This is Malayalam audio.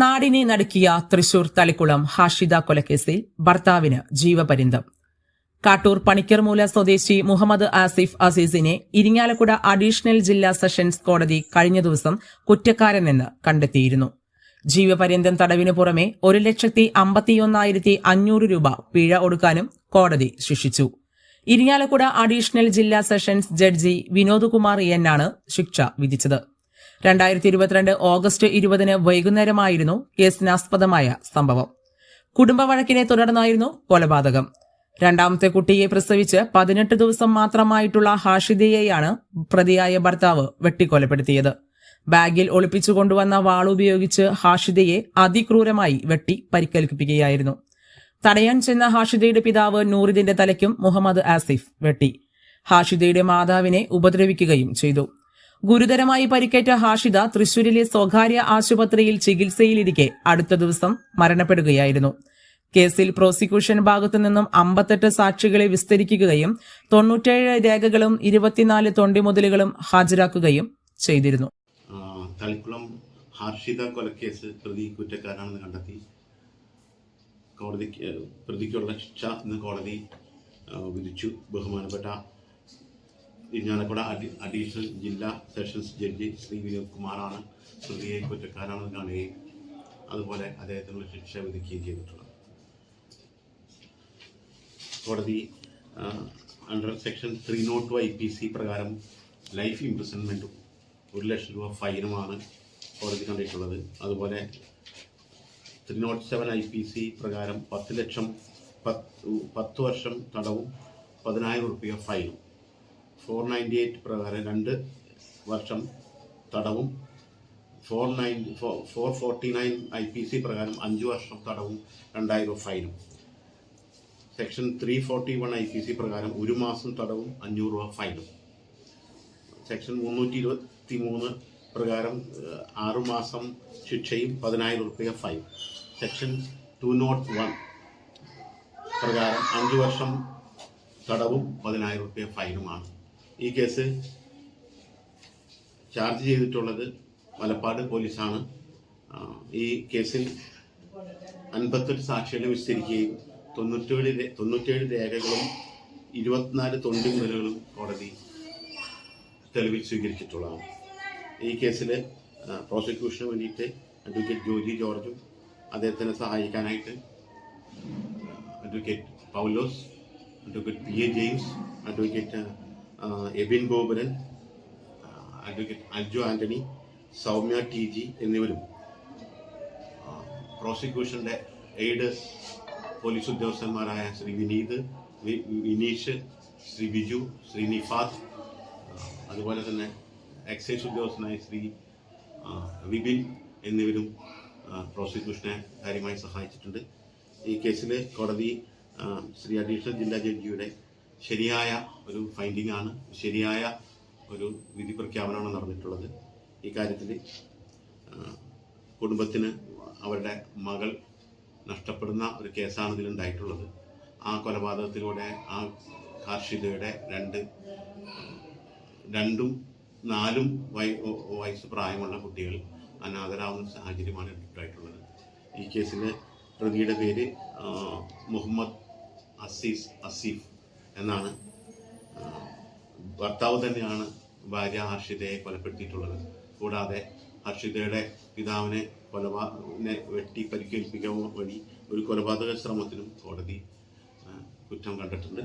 നാടിനെ നടുക്കിയ തൃശൂർ തളിക്കുളം ഹാഷിദ കൊലക്കേസിൽ ഭർത്താവിന് ജീവപര്യന്തം. കാട്ടൂർ പണിക്കർമൂല സ്വദേശി മുഹമ്മദ് ആസിഫ് അസീസിനെ ഇരിങ്ങാലക്കുട അഡീഷണൽ ജില്ലാ സെഷൻസ് കോടതി കഴിഞ്ഞ ദിവസം കുറ്റക്കാരനെന്ന് കണ്ടെത്തിയിരുന്നു. ജീവപര്യന്തം തടവിനു പുറമെ ഒരു ലക്ഷത്തി അമ്പത്തിയൊന്നായിരത്തി അഞ്ഞൂറ് രൂപ പിഴ ഒടുക്കാനും കോടതി ശിക്ഷിച്ചു. ഇരിങ്ങാലക്കുട അഡീഷണൽ ജില്ലാ sessions judge Vinod Kumar N ആണ് ശിക്ഷ വിധിച്ചത്. രണ്ടായിരത്തി ഇരുപത്തിരണ്ട് ഓഗസ്റ്റ് ഇരുപതിന് വൈകുന്നേരമായിരുന്നു കേസിനാസ്പദമായ സംഭവം. കുടുംബ വഴക്കിനെ തുടർന്നായിരുന്നു കൊലപാതകം. രണ്ടാമത്തെ കുട്ടിയെ പ്രസവിച്ച് പതിനെട്ട് ദിവസം മാത്രമായിട്ടുള്ള ഹാഷിദയെയാണ് പ്രതിയായ ഭർത്താവ് വെട്ടിക്കൊലപ്പെടുത്തിയത്. ബാഗിൽ ഒളിപ്പിച്ചു കൊണ്ടുവന്ന വാളുപയോഗിച്ച് ഹാഷിദയെ അതിക്രൂരമായി വെട്ടി പരിക്കേൽപ്പിക്കുകയായിരുന്നു. തടയാൻ ചെന്ന ഹാഷിദയുടെ പിതാവ് നൂറിദിന്റെ തലയ്ക്കും മുഹമ്മദ് ആസിഫ് വെട്ടി. ഹാഷിദയുടെ മാതാവിനെ ഉപദ്രവിക്കുകയും ചെയ്തു. ഗുരുതരമായി പരിക്കേറ്റ ഹാഷിദ തൃശൂരിലെ സ്വകാര്യ ആശുപത്രിയിൽ ചികിത്സയിലിരിക്കെ അടുത്ത ദിവസം മരണപ്പെടുകയായിരുന്നു. കേസിൽ പ്രോസിക്യൂഷൻ ഭാഗത്തു നിന്നും അമ്പത്തെട്ട് സാക്ഷികളെ വിസ്തരിക്കുകയും തൊണ്ണൂറ്റേഴ് രേഖകളും ഇരുപത്തിനാല് തൊണ്ടിമുതലുകളും ഹാജരാക്കുകയും ചെയ്തിരുന്നു. തളിക്കുളം ഹാർഷിത കൊലക്കേസ് പ്രതി കുറ്റക്കാരാണെന്ന് കണ്ടെത്തി. കോടതിക്ക് പ്രതിക്കുള്ള ശിക്ഷ ഇന്ന് കോടതി വിധിച്ചു. ബഹുമാനപ്പെട്ട ഇരിഞ്ഞാലക്കുട അഡി അഡീഷണൽ ജില്ലാ സെഷൻസ് ജഡ്ജി ശ്രീ വിനോദ് കുമാറാണ്. പ്രതിയെ കുറ്റക്കാരാണെന്ന് കാണുകയും അതുപോലെ അദ്ദേഹത്തിനുള്ള ശിക്ഷ വിധിക്കുകയും ചെയ്തിട്ടുള്ളത് കോടതി under section three nought two I P C പ്രകാരം ലൈഫ് ഇംപ്രിസൺമെന്റും ഒരു ലക്ഷം രൂപ ഫൈനുമാണ് കോടതി കണ്ടിട്ടുള്ളത്. അതുപോലെ three nought seven I P C പ്രകാരം പത്ത് ലക്ഷം പത്ത് പത്ത് വർഷം തടവും പതിനായിരം റുപ്യ ഫൈനും. ഫോർ നയന്റി എയ്റ്റ് പ്രകാരം രണ്ട് വർഷം തടവും. Four nine four forty nine I P C പ്രകാരം അഞ്ച് വർഷം തടവും രണ്ടായിരം ഫൈനും. Section three forty one I P C പ്രകാരം ഒരു മാസം തടവും അഞ്ഞൂറ് രൂപ ഫൈനും. സെക്ഷൻ മുന്നൂറ്റി ഇരുപത്തി മൂന്ന് പ്രകാരം ആറുമാസം ആറു മാസം ശിക്ഷയും പതിനായിരം റുപ്യ fine. Section two nought one പ്രകാരം അഞ്ച് വർഷം തടവും പതിനായിരം റുപ്യ ഫൈനുമാണ്. ഈ കേസ് ചാർജ് ചെയ്തിട്ടുള്ളത് മലപ്പാട് പോലീസാണ്. ഈ കേസിൽ അൻപത്തൊരു സാക്ഷികളെ വിസ്തരിക്കുകയും തൊണ്ണൂറ്റേഴ് തൊണ്ണൂറ്റേഴ് രേഖകളും ഇരുപത്തിനാല് തൊണ്ടിമുതലുകളും കോടതി തെളിവിൽ സ്വീകരിച്ചിട്ടുള്ളതാണ്. ഈ കേസിൽ പ്രോസിക്യൂഷന് വേണ്ടിയിട്ട് അഡ്വക്കേറ്റ് ജോജി ജോർജും അദ്ദേഹത്തിനെ സഹായിക്കാനായിട്ട് advocate Paulose advocate P A James advocate Ebin Gopuran advocate Aju Antony Soumya T G എന്നിവരും. പ്രോസിക്യൂഷന്റെ എയ്ഡ് പോലീസ് ഉദ്യോഗസ്ഥന്മാരായ ശ്രീ വിനീത് വിനീഷ് ശ്രീ ബിജു ശ്രീ നിഫാദ് ആ, അതുപോലെ തന്നെ എക്സൈസ് ഉദ്യോഗസ്ഥനായ ശ്രീ വിപിൻ എന്നിവരും പ്രോസിക്യൂഷനെ കാര്യമായി സഹായിച്ചിട്ടുണ്ട്. ഈ കേസിൽ കോടതി ശ്രീ അഡീഷണൽ ജില്ലാ ജഡ്ജിയുടെ ശരിയായ ഒരു ഫൈൻഡിംഗ് ആണ് ശരിയായ ഒരു വിധി പ്രഖ്യാപനമാണ് നടന്നിട്ടുള്ളത്. ഈ കാര്യത്തിൽ കുടുംബത്തിന് അവരുടെ മകൾ നഷ്ടപ്പെടുന്ന ഒരു കേസാണ് ഇതിലുണ്ടായിട്ടുള്ളത് ആ കൊലപാതകത്തിലൂടെ ആ കാർഷികയുടെ രണ്ട് രണ്ടും നാലും വയ വയസ്സ് പ്രായമുള്ള കുട്ടികൾ അനാഥരാവുന്ന സാഹചര്യമാണ് ഉണ്ടായിട്ടുള്ളത് ഈ കേസിൽ പ്രതിയുടെ പേര് മുഹമ്മദ് അസീസ് അസീഫ്. എന്നാണ് ഭർത്താവ് തന്നെയാണ് ഭാര്യ ഹർഷിതയെ കൊലപ്പെടുത്തിയിട്ടുള്ളത്. കൂടാതെ ഹർഷിതയുടെ പിതാവിനെ കൊലപാതകനെ വെട്ടി പരിക്കേൽപ്പിക്കാൻ വഴി ഒരു കൊലപാതക ശ്രമത്തിനും കോടതി കുറ്റം കണ്ടിട്ടുണ്ട്.